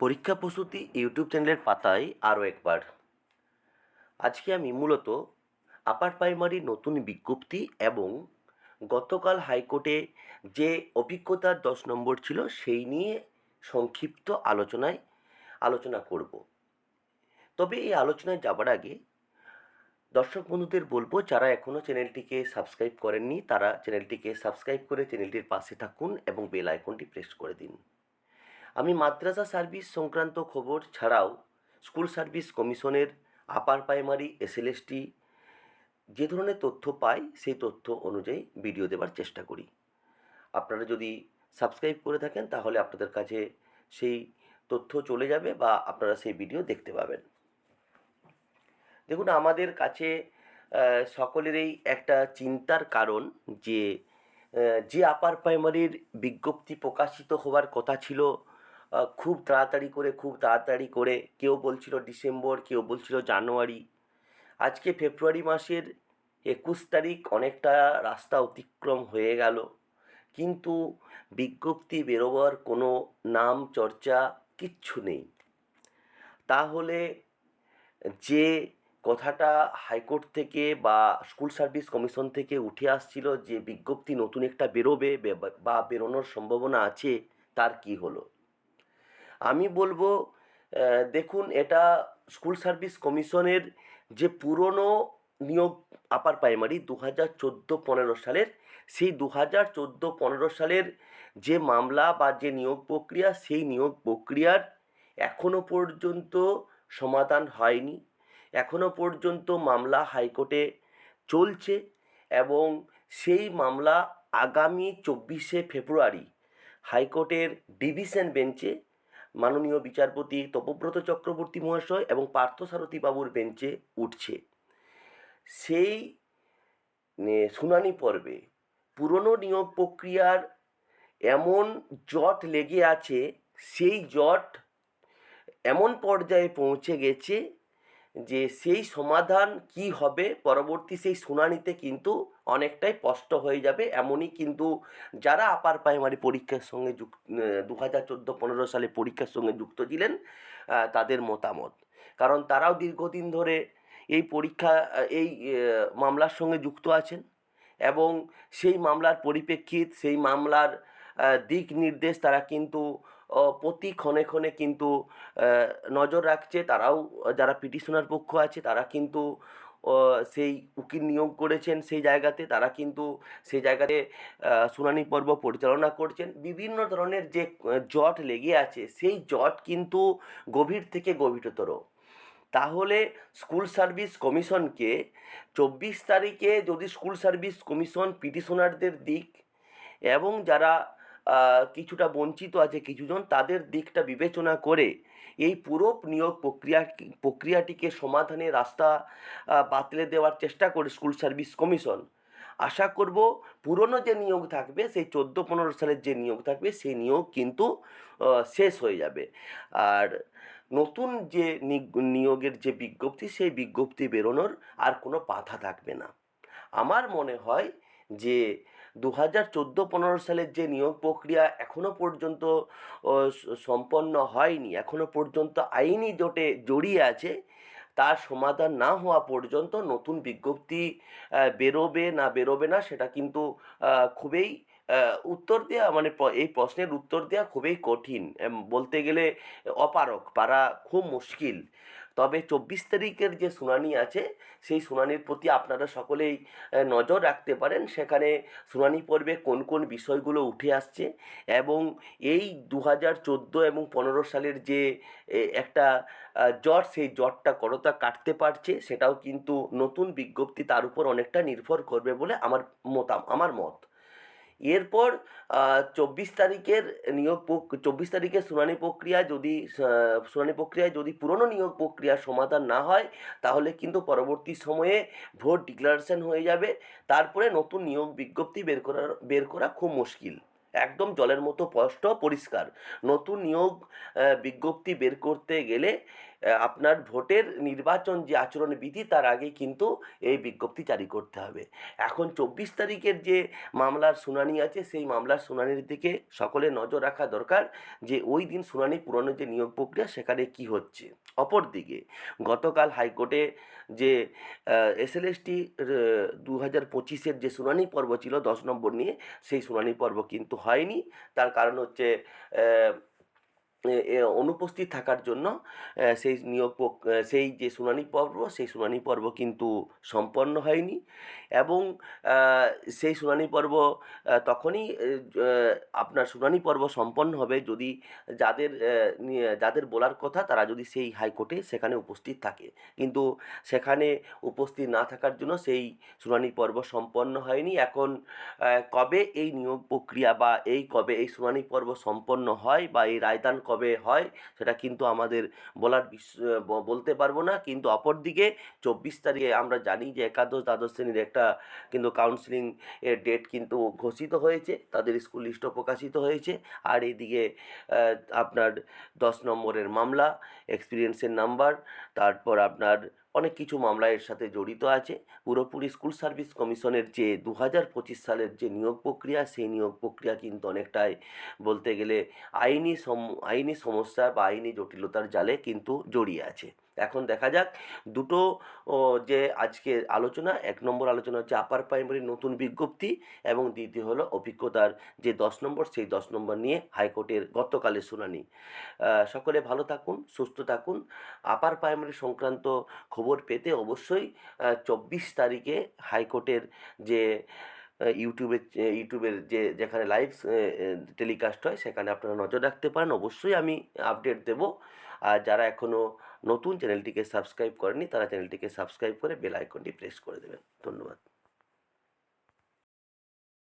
পরীক্ষা প্রস্তুতি ইউটিউব চ্যানেলের পাতায় আরও একবার। আজকে আমি মূলত আপার প্রাইমারি নতুন বিজ্ঞপ্তি এবং গতকাল হাইকোর্টে যে অভিজ্ঞতার দশ নম্বর ছিল সেই নিয়ে সংক্ষিপ্ত আলোচনায় আলোচনা করব। তবে এই আলোচনায় যাবার আগে দর্শক বন্ধুদের বলব, যারা এখনও চ্যানেলটিকে সাবস্ক্রাইব করেননি, তারা চ্যানেলটিকে সাবস্ক্রাইব করে চ্যানেলটির পাশে থাকুন এবং বেল আইকনটি প্রেস করে দিন। আমি মাদ্রাসা সার্ভিস সংক্রান্ত খবর ছাড়াও স্কুল সার্ভিস কমিশনের আপার প্রাইমারি, এসএলএসটি যে ধরনের তথ্য পাই, সেই তথ্য অনুযায়ী ভিডিও দেওয়ার চেষ্টা করি। আপনারা যদি সাবস্ক্রাইব করে থাকেন, তাহলে আপনাদের কাছে সেই তথ্য চলে যাবে বা আপনারা সেই ভিডিও দেখতে পাবেন। দেখুন, আমাদের কাছে সকলেরই একটা চিন্তার কারণ যে যে আপার প্রাইমারির বিজ্ঞপ্তি প্রকাশিত হওয়ার কথা ছিল খুব তাড়াতাড়ি করে, খুব তাড়াতাড়ি করে। কেউ বলছিল ডিসেম্বর, কেউ বলছিল জানুয়ারি। আজকে ফেব্রুয়ারি মাসের একুশ তারিখ অনেকটা রাস্তা অতিক্রম হয়ে গেল। কিন্তু বিজ্ঞপ্তি বেরোবার কোনো নাম, চর্চা কিচ্ছু নেই। তাহলে যে কথাটা হাইকোর্ট থেকে বা স্কুল সার্ভিস কমিশন থেকে উঠে আসছিল যে বিজ্ঞপ্তি নতুন একটা বেরোবে, বা বেরোনোর সম্ভাবনা আছে, তার কি হলো? আমি বলব দেখুন এটা স্কুল সার্ভিস কমিশনের যে পুরনো নিয়োগ আপার প্রাইমারি দু হাজার চোদ্দ পনেরো সালের, সেই দু হাজার চোদ্দ পনেরো সালের যে মামলা বা যে নিয়োগ প্রক্রিয়া, সেই নিয়োগ প্রক্রিয়ার এখনও পর্যন্ত সমাধান হয়নি। এখনও পর্যন্ত মামলা হাইকোর্টে চলছে এবং সেই মামলা আগামী চব্বিশে ফেব্রুয়ারি হাইকোর্টের ডিভিশন বেঞ্চে মাননীয় বিচারপতি তপব্রত চক্রবর্তী মহাশয় এবং পার্থসারথী বাবুর বেঞ্চে উঠছে। সেই শুনানি পর্বে পুরনো নিয়োগ প্রক্রিয়ার এমন জট লেগে আছে, সেই জট এমন পর্যায়ে পৌঁছে গেছে যে সেই সমাধান কি হবে, পরবর্তী সেই শুনানিতে কিন্তু অনেকটাই স্পষ্ট হয়ে যাবে। এমনই কিন্তু যারা আপার প্রাইমারি পরীক্ষার সঙ্গে যুক্ত দু হাজার চোদ্দ পনেরো সালে পরীক্ষার সঙ্গে যুক্ত ছিলেন তাদের মতামত। কারণ তারাও দীর্ঘদিন ধরে এই পরীক্ষা, এই মামলার সঙ্গে যুক্ত আছেন এবং সেই মামলার পরিপ্রেক্ষিত, সেই মামলার দিক নির্দেশ তারা কিন্তু প্রতি ক্ষণে ক্ষণে কিন্তু নজর রাখছে। তারাও, যারা পিটিশনার পক্ষ আছে, তারা কিন্তু সেই উকিল নিয়োগ করেছেন সেই জায়গাতে। তারা কিন্তু সেই জায়গাতে শুনানি পর্ব পরিচালনা করছেন। বিভিন্ন ধরনের যে জট লেগে আছে, সেই জট কিন্তু গভীর থেকে গভীরতর। তাহলে স্কুল সার্ভিস কমিশনকে চব্বিশ তারিখে যদি স্কুল সার্ভিস কমিশন পিটিশনারদের দিক এবং যারা কিছুটা বঞ্চিত আছে কিছুজন, তাদের দিকটা বিবেচনা করে এই পুরো নিয়োগ প্রক্রিয়া, প্রক্রিয়াটিকে সমাধানের রাস্তা বাতলে দেওয়ার চেষ্টা করে স্কুল সার্ভিস কমিশন। আশা করব পুরনো যে নিয়োগ থাকবে, সেই চোদ্দ পনেরো সালের যে নিয়োগ থাকবে, সেই নিয়োগ কিন্তু শেষ হয়ে যাবে। আর নতুন যে নিয়োগের যে বিজ্ঞপ্তি, সেই বিজ্ঞপ্তি বেরোনোর আর কোনো বাধা থাকবে না। আমার মনে হয় যে দু হাজার চোদ্দ পনেরো সালের যে নিয়োগ প্রক্রিয়া এখনও পর্যন্ত সম্পন্ন হয়নি এখনও পর্যন্ত আইনি জোটে জড়িয়ে আছে, তার সমাধান না হওয়া পর্যন্ত নতুন বিজ্ঞপ্তি বেরোবে না বেরোবে না সেটা কিন্তু খুবই উত্তর দেওয়া মানে এই প্রশ্নের উত্তর দেওয়া খুবই কঠিন বলতে গেলে অপারক পারা খুব মুশকিল। তবে চব্বিশ তারিখের যে শুনানি আছে, সেই শুনানির প্রতি আপনারা সকলেই নজর রাখতে পারেন সেখানে শুনানি পর্বে কোন কোন বিষয়গুলো উঠে আসছে এবং এই দু হাজার চোদ্দ এবং পনেরো সালের যে একটা জট সেই জটটা কতটা কাটতে পারছে সেটাও কিন্তু নতুন বিজ্ঞপ্তি তার উপর অনেকটা নির্ভর করবে বলে আমার মতাম, আমার মত। এরপর চব্বিশ তারিখের নিয়োগ চব্বিশ তারিখের শুনানি প্রক্রিয়া যদি শুনানি প্রক্রিয়ায় যদি পুরনো নিয়োগ প্রক্রিয়ার সমাধান না হয়, তাহলে কিন্তু পরবর্তী সময়ে ভোট ডিক্লারেশন হয়ে যাবে। তারপরে নতুন নিয়োগ বিজ্ঞপ্তি বের করার, বের করা খুব মুশকিল। একদম জলের মতো স্পষ্ট, পরিষ্কার। নতুন নিয়োগ বিজ্ঞপ্তি বের করতে গেলে আপনার ভোটের নির্বাচন যে আচরণবিধি তার আগে কিন্তু এই বিজ্ঞপ্তি জারি করতে হবে। এখন চব্বিশ তারিখের যে মামলার শুনানি আছে, সেই মামলার শুনানির দিকে সকলে নজর রাখা দরকার যে ওই দিন শুনানি পুরনো যে নিয়োগ প্রক্রিয়া, সেখানে কি হচ্ছে। অপরদিকে, গতকাল হাইকোর্টে যে এসএলএসটি দু হাজার পঁচিশের যে শুনানি পর্ব ছিল দশ নম্বর নিয়ে, সেই শুনানি পর্ব কিন্তু হয়নি। তার কারণ হচ্ছে অনুপস্থিত থাকার জন্য সেই নিয়োগ সেই যে শুনানি পর্ব, সেই শুনানি পর্ব কিন্তু সম্পন্ন হয়নি এবং সেই শুনানি পর্ব তখনই আপনার শুনানি পর্ব সম্পন্ন হবে যদি যাদের যাদের বলার কথা তারা যদি সেই হাইকোর্টে সেখানে উপস্থিত থাকে। কিন্তু সেখানে উপস্থিত না থাকার জন্য সেই শুনানি পর্ব সম্পন্ন হয়নি। এখন কবে এই নিয়োগ প্রক্রিয়া বা এই কবে এই শুনানি পর্ব সম্পন্ন হয় বা এই রায়দান কবে হয় সেটা কিন্তু আমাদের বলার বলতে পারব না। কিন্তু অপরদিকে চব্বিশ তারিখে আমরা জানি যে একাদশ দ্বাদশ শ্রেণির একটা কিন্তু কাউন্সিলিং এর ডেট কিন্তু ঘোষিত হয়েছে। তাদের স্কুল লিস্টও প্রকাশিত হয়েছে। আর এদিকে আপনার দশ নম্বরের মামলা এক্সপিরিয়েন্সের নাম্বার তারপর আপনার অনেক কিছু মামলা এর সাথে জড়িত আছে। পুরোপুরি স্কুল সার্ভিস কমিশনের যে দু হাজার পঁচিশ সালের যে নিয়োগ প্রক্রিয়া, সেই নিয়োগ প্রক্রিয়া কিন্তু অনেকটাই বলতে গেলে আইনি সম, আইনি সমস্যা বা আইনি জটিলতার জালে কিন্তু জড়িয়ে আছে। এখন দেখা যাক, দুটো যে আজকে আলোচনা, এক নম্বর আলোচনা হচ্ছে আপার প্রাইমারি নতুন বিজ্ঞপ্তি এবং দ্বিতীয় হলো অভিজ্ঞতার যে দশ নম্বর, সেই দশ নম্বর নিয়ে হাইকোর্টের গতকালের শুনানি। সকলে ভালো থাকুন, সুস্থ থাকুন। আপার প্রাইমারি সংক্রান্ত খবর পেতে অবশ্যই চব্বিশ তারিখে হাইকোর্টের যে ইউটিউবের ইউটিউবের যে, যেখানে লাইভ টেলিকাস্ট হয়, সেখানে আপনারা নজর রাখতে পারেন। অবশ্যই আমি আপডেট দেব। আর যারা এখনও নতুন চ্যানেলটিকে সাবস্ক্রাইব করেনি তারা চ্যানেলটিকে সাবস্ক্রাইব করে বেল আইকনটি প্রেস করে দেবেন। ধন্যবাদ।